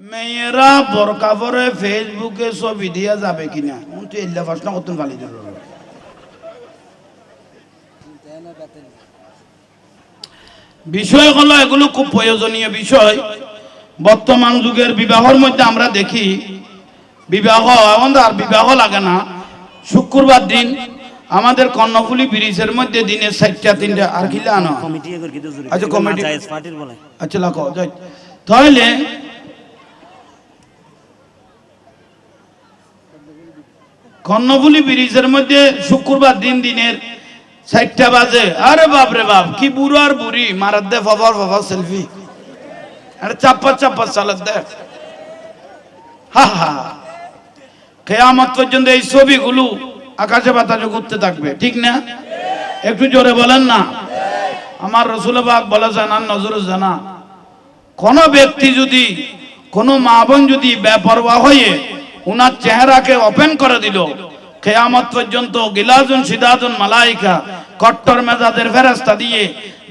মেয়েরা বোরকা পরে ফেসবুকে ছবি দিয়া যাবে কিনা? তুই এল্লা প্রশ্ন করতেন পালি দিল বিষয় হলো এগুলো খুব প্রয়োজনীয় বিষয়। বর্তমান যুগের বিবাহর মধ্যে আমরা দেখি বিবাহ এখন আর বিবাহ লাগে না। শুক্রবার দিন আমাদের কর্ণফুলি ব্রিজের মধ্যে দিনে চারটা তিনটা আর কিলা আনো আচ্ছা, কমিটি- আচ্ছা লাখো তাহলে কর্ণফুলি ব্রিজের মধ্যে শুক্রবার দিন দিনের চারটা বাজে। আরে বাপ রে বাপ, কি বুড়ো আর বুড়ি। মারার দে, ফফর ফফর, সেলফি। আরে চাপ্পা চাপ্পা চালাত দে। হা হা। কেয়ামত পর্যন্ত এই ছবিগুলো আকাশে বাতাসে ঘুরতে থাকবে, ঠিক না? একটু জোরে বলেন না। আমার রসুলবাগ বলেছেন আর নজর জানা কোন ব্যক্তি যদি, কোন মা বোন যদি বেপরোয়া হয়ে উনার চেহারাকে ওপেন করে দিল। খেয়ামত পর্যন্ত গিলাজুন সিদাজুন মালাইকা, কট্টর মেজাজের ফেরেস্তা দিয়ে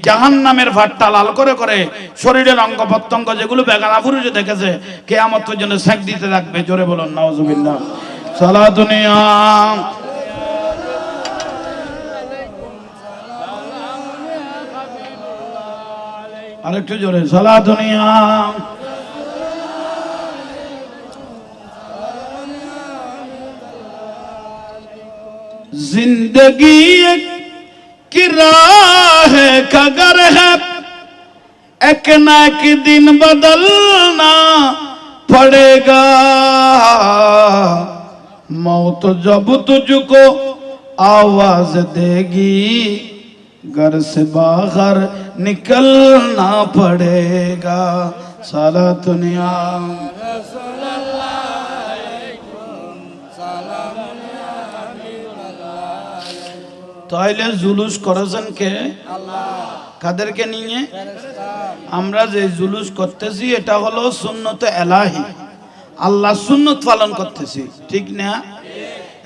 জাহান নামের ভাট্টা লাল করে করে শরীরের অঙ্গ প্রত্যঙ্গ যেগুলো বেগানা পুরুষে দেখেছে, কেয়ামত পর্যন্ত সেক দিতে থাকবে। জোরে বলুন নওয়াজুবিল্লাহ সালা দুনিয়া। আরেকটু জোরে, সালা দুনিয়া। ज़िंदगी एक किराह का घर है। एक ना एक दिन बदलना पड़ेगा। मौत जब तुझको आवाज़ देगी, घर से बाहर निकलना पड़ेगा। सारा दुनिया। তাইলে জুলুস করেছেন কে? কাদেরকে নিয়ে? আমরা যে জুলুস করতেছি, এটা হলো সুন্নত এলাহি। আল্লাহ সুন্নত পালন করতেছি। ঠিক না?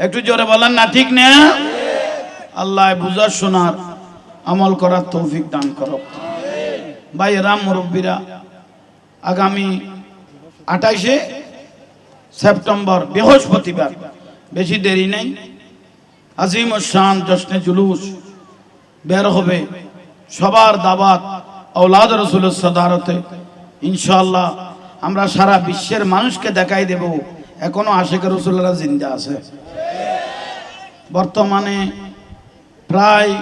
একটু জোরে বলেন না, ঠিক না? আল্লাহ বুঝার, শোনার, আমল করার তৌফিক দান করো ভাই রাম মুরব্বীরা, আগামী আঠাইশে সেপ্টেম্বর, বৃহস্পতিবার, বেশি দেরি নেই। আজিম শান জশ্নে জুলুস। বের হবে সবার দাবাত ঔলাদ রসুলের সদারতে। ইনশাল্লাহ আমরা সারা বিশ্বের মানুষকে দেখাই দেব, এখনও আশেখ রসুল্লাহ জিন্দা আছে। বর্তমানে প্রায়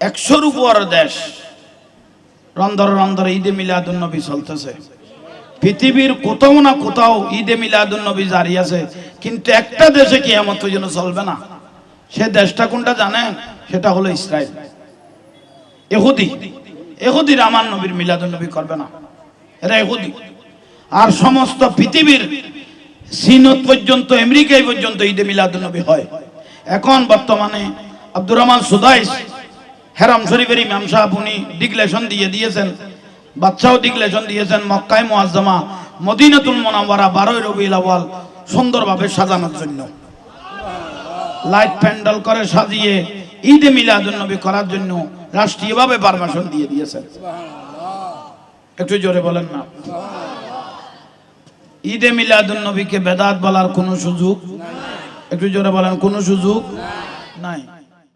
একশোর উপর দেশ রন্ধর রন্ধর ঈদে মিলাদুন নবী চলতেছে। পৃথিবীর কোথাও না কোথাও ঈদে মিলাদুন নবী জারি আছে। কিন্তু একটা দেশে কি এমন জন্য চলবে না। সে দেশটা কোনটা জানেন? সেটা হলো ইসরায়েল। এহুদি। এহুদির আমার নবীর মিলাদুন নবী করবে না। এরা এহুদি। আর সমস্ত পৃথিবীর চীনত পর্যন্ত, আমেরিকায় পর্যন্ত ঈদে মিলাদুন নবী হয়। এখন বর্তমানে আব্দুর রহমান সুদাইস, হেরাম শরীফের ইমাম সাহেব উনি ডিক্লেশন দিয়ে দিয়েছেন বাচ্চাও ডিক্লেশন দিয়েছেন মক্কায় মুআজ্জামা মদিনাতুল মুনাওয়ারা বারোই রবিউল আউয়াল সুন্দরভাবে সাজানোর জন্য। লাইট প্যান্ডেল করে সাজিয়ে ঈদে মিলাদুন নবী করার জন্য রাষ্ট্রীয়ভাবে পারমিশন দিয়ে দিয়েছেন। একটু জোরে বলেন না। ঈদে মিলাদুন নবীকে বেদাত বলার কোনো সুযোগ? একটু জোরে বলেন কোনো সুযোগ? নাই।